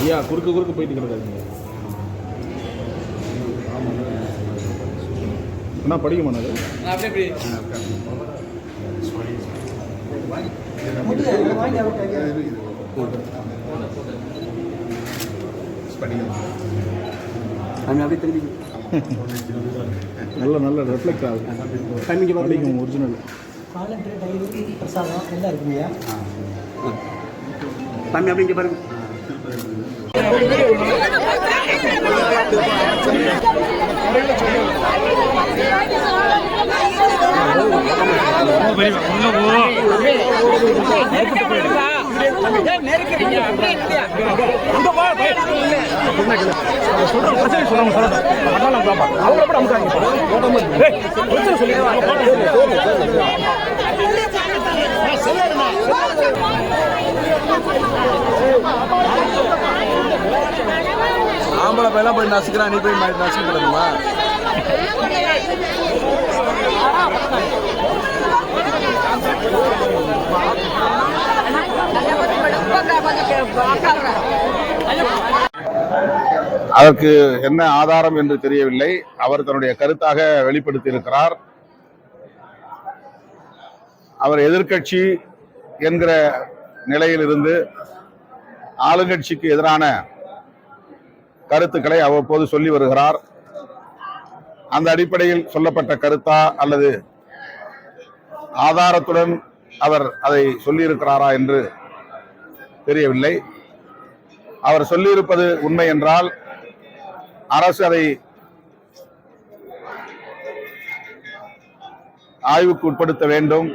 ஐயா குறுக்க குறுக்க போயிட்டு கிடக்காதீங்க. அண்ணா படிக்க மாட்டாரு நல்ல நல்ல ரெஃப்ளெக்ட் ஆகுது. ஒரிஜினல் வாலண்டியர் டைரி பிரசாதம் எல்லாம் இருக்குங்கய்யா தம்பி ஆம்பளை பையெல்லாம் போய் நசுக்கிறான் நீ போய் நசுக்க கூடாதுமா அதற்கு என்ன ஆதாரம் என்று தெரியவில்லை. அவர் தன்னுடைய கருத்தாக வெளிப்படுத்தி இருக்கிறார் அவர் எதிர்க்கட்சி என்கிற நிலையிலிருந்து ஆளுங்கட்சிக்கு எதிரான கருத்துக்களை அவ்வப்போது சொல்லி வருகிறார். அந்த அடிப்படையில் சொல்லப்பட்ட கருத்தா அல்லது ஆதாரத்துடன் அவர் அதை சொல்லியிருக்கிறாரா என்று தெரியவில்லை. அவர் சொல்லியிருப்பது உண்மை என்றால் அரசு அதை ஆய்வுக்கு உட்படுத்த வேண்டும்.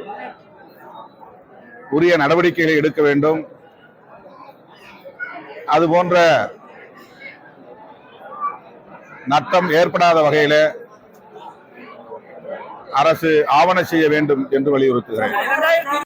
உரிய நடவடிக்கைகளை எடுக்க வேண்டும். அது போன்ற நட்டம் ஏற்படாத வகையில அரசு ஆவண செய்ய வேண்டும் என்று வலியுறுத்துகிறேன்.